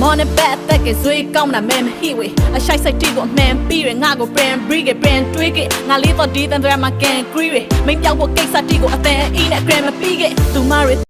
မော်နဘက်သက်ကဇွေးကောင်းတာမဲမဟိဝေအရှိုက်စိတ်တီကိုအမှန်ပြီးရငါကို brand break it brand တွေးကငါလေးတော့ဒီတန်တရာမှာကန် gree မင်းပြောက်ဖို့ကိစ္စတီကိုအတန်အင်းနဲ့ gram မပြီးကသူမရ